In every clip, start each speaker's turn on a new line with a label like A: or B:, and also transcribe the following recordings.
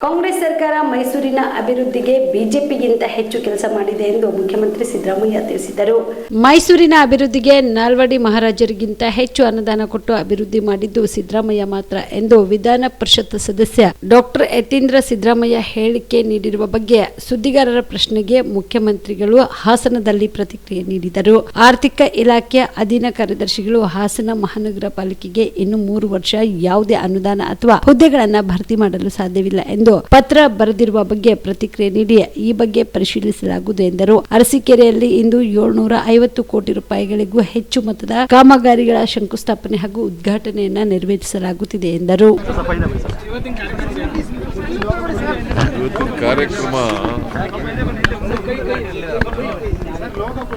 A: ಕಾಂಗ್ರೆಸ್ ಸರ್ಕಾರ ಮೈಸೂರಿನ ಅಭಿವೃದ್ಧಿಗೆ ಬಿಜೆಪಿಗಿಂತ ಹೆಚ್ಚು ಕೆಲಸ ಮಾಡಿದೆ ಎಂದು ಮುಖ್ಯಮಂತ್ರಿ ಸಿದ್ದರಾಮಯ್ಯ ತಿಳಿಸಿದರು ಮೈಸೂರಿನ ಅಭಿವೃದ್ಧಿಗೆ ನಾಲ್ವಡಿ ಮಹಾರಾಜರಿಗಿಂತ ಹೆಚ್ಚು ಅನುದಾನ ಕೊಟ್ಟು ಅಭಿವೃದ್ಧಿ ಮಾಡಿದ್ದು ಸಿದ್ದರಾಮಯ್ಯ ಮಾತ್ರ ಎಂದು ವಿಧಾನ ಪರಿಷತ್ ಸದಸ್ಯ ಡಾಕ್ಟರ್ ಯತೀಂದ್ರ ಸಿದ್ದರಾಮಯ್ಯ ಹೇಳಿಕೆ ನೀಡಿರುವ ಬಗ್ಗೆ ಸುದ್ದಿಗಾರರ ಪ್ರಶ್ನೆಗೆ ಮುಖ್ಯಮಂತ್ರಿಗಳು ಹಾಸನದಲ್ಲಿ ಪ್ರತಿಕ್ರಿಯೆ ನೀಡಿದರು. ಆರ್ಥಿಕ ಇಲಾಖೆ ಅಧೀನ ಕಾರ್ಯದರ್ಶಿಗಳು ಹಾಸನ ಮಹಾನಗರ ಪಾಲಿಕೆಗೆ ಇನ್ನು ಮೂರು ವರ್ಷ ಯಾವುದೇ ಅನುದಾನ ಅಥವಾ ಹುದ್ದೆಗಳನ್ನು ಭರ್ತಿ ಮಾಡಲು ಸಾಧ್ಯವಿಲ್ಲ ಎಂದು ಪತ್ರ ಬರೆದಿರುವ ಬಗ್ಗೆ ಪ್ರತಿಕ್ರಿಯೆ ನೀಡಿ ಈ ಬಗ್ಗೆ ಪರಿಶೀಲಿಸಲಾಗುವುದು ಎಂದರು. ಅರಸೀಕೆರೆಯಲ್ಲಿ ಇಂದು ಏಳ್ನೂರ ಐವತ್ತು ಕೋಟಿ ರೂಪಾಯಿಗಳಿಗೂ ಹೆಚ್ಚು ಮೊತ್ತದ ಕಾಮಗಾರಿಗಳ ಶಂಕುಸ್ಥಾಪನೆ ಹಾಗೂ ಉದ್ಘಾಟನೆಯನ್ನ ನೆರವೇರಿಸಲಾಗುತ್ತಿದೆ ಎಂದರು.
B: ಕಾರ್ಯಕ್ರಮ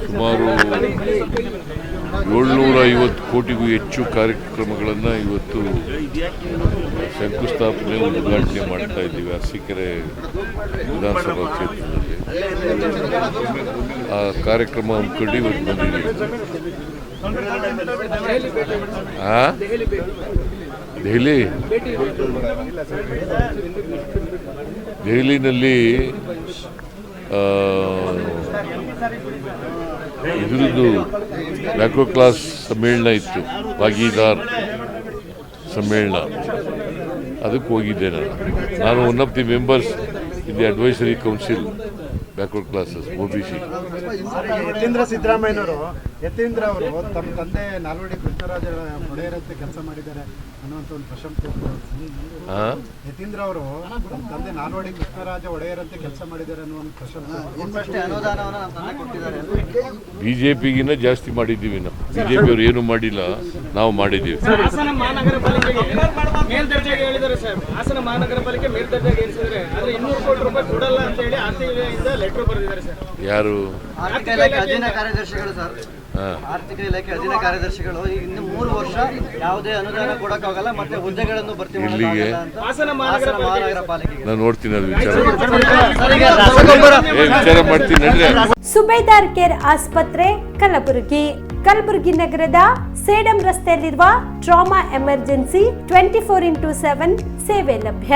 B: ಸುಮಾರು ಏಳ್ನೂರ ಐವತ್ತು ಕೋಟಿಗೂ ಹೆಚ್ಚು ಕಾರ್ಯಕ್ರಮಗಳನ್ನು ಇವತ್ತು ಶಂಕುಸ್ಥಾಪನೆ, ಉದ್ಘಾಟನೆ ಮಾಡ್ತಾ ಇದ್ದೀವಿ ಅರಸೀಕೆರೆ ವಿಧಾನಸಭಾ ಕ್ಷೇತ್ರದಲ್ಲಿ. ಆ ಕಾರ್ಯಕ್ರಮ ಹಮ್ಮಿಕೊಂಡು ಇವತ್ತು ಬಂದಿದ್ದೀವಿ ದೆಹಲಿ? ದೆಹಲಿನಲ್ಲಿ ಇದ್ರದ್ದು ಮ್ಯಾಕ್ರೋ ಕ್ಲಾಸ್ ಸಮ್ಮೇಳನ ಇತ್ತು, ಭಾಗಿದಾರ್ ಸಮ್ಮೇಳನ. ಅದಕ್ಕೆ ಹೋಗಿದ್ದೆ ನಾನು. ನಾನು one of the members in the advisory council backward classes O B C
C: Yathindra ಸಿದ್ದರಾಮಯ್ಯನವರು ಯತೀಂದ್ರ ಅವರು ತಮ್ಮ ತಂದೆ ನಾಲ್ವಡಿ ಕೃಷ್ಣರಾಜ ಒಡೆಯರಂತೆ ಕೆಲಸ ಮಾಡಿದ್ದಾರೆ ಅನ್ನುವಂಥ ಒಂದು ಪ್ರಶಂಸೆ ಯತೀಂದ್ರ ಅವರು ತಮ್ಮ ತಂದೆ ನಾಲ್ವಡಿ ಕೃಷ್ಣರಾಜ ಒಡೆಯರಂತೆ ಕೆಲಸ ಮಾಡಿದ್ದಾರೆ ಅನ್ನೋ ಒಂದು ಪ್ರಶಂಸೆ
B: ಬಿ ಜೆ ಪಿಗಿನ್ನ ಜಾಸ್ತಿ ಮಾಡಿದ್ದೀವಿ ನಾವು. ಬಿಜೆಪಿ ಅವರು ಏನು ಮಾಡಿಲ್ಲ ನಾವು ಮಾಡಿದ್ದೀವಿ.
D: ಹಾಸನ ಮಹಾನಗರ ಪಾಲಿಕೆಗೆ ಮೇಲ್ದರ್ಜೆಗೆ ಹೇಳಿದ್ದಾರೆ ಸರ್. ಹಾಸನ ಮಹಾನಗರ ಪಾಲಿಕೆ ಮೇಲ್ದರ್ಜೆಗೆ ಕೋಟಿ ರೂಪಾಯಿ ಕೊಡಲ್ಲ ಅಂತ ಹೇಳಿ ಆರ್ಟಿಐಯಿಂದ ಲೆಟರ್ ಬರೆದಿದ್ದಾರೆ ಸರ್.
B: ಯಾರು?
E: ಆರ್ಥಿಕ ಇಲಾಖೆ ಅಧೀನ ಕಾರ್ಯದರ್ಶಿಗಳು ಸರ್. ಆರ್ಥಿಕ ಇಲಾಖೆ ಅಧೀನ ಕಾರ್ಯದರ್ಶಿಗಳು ಈಗ ಇನ್ನು ಮೂರು ವರ್ಷ ಯಾವುದೇ ಅನುದಾನ ಕೊಡಕ್ಕಾಗಲ್ಲ ಮತ್ತೆ ಹುದ್ದೆಗಳನ್ನು ಭರ್ತಿ ಇಲ್ಲಿಗೆ? ಅಂತ
D: ಹಾಸನ ಮಹಾನಗರ
E: ಮಹಾನಗರ ಪಾಲಿಕೆಗೆ.
B: ನಾನು ನೋಡ್ತೀನಿ ಅದು ವಿಚಾರ. ಏ ಮಾಡ್ತೀನಿ ನಡ್ರಿ.
A: ಸುಬೇದಾರ್ ಕೇರ್ ಆಸ್ಪತ್ರೆ ಕಲಬುರಗಿ. ಕಲಬುರಗಿ ನಗರದ ಸೇಡಂ ರಸ್ತೆಯಲ್ಲಿರುವ trauma emergency twenty four into seven ಸೇವೆ ಲಭ್ಯ.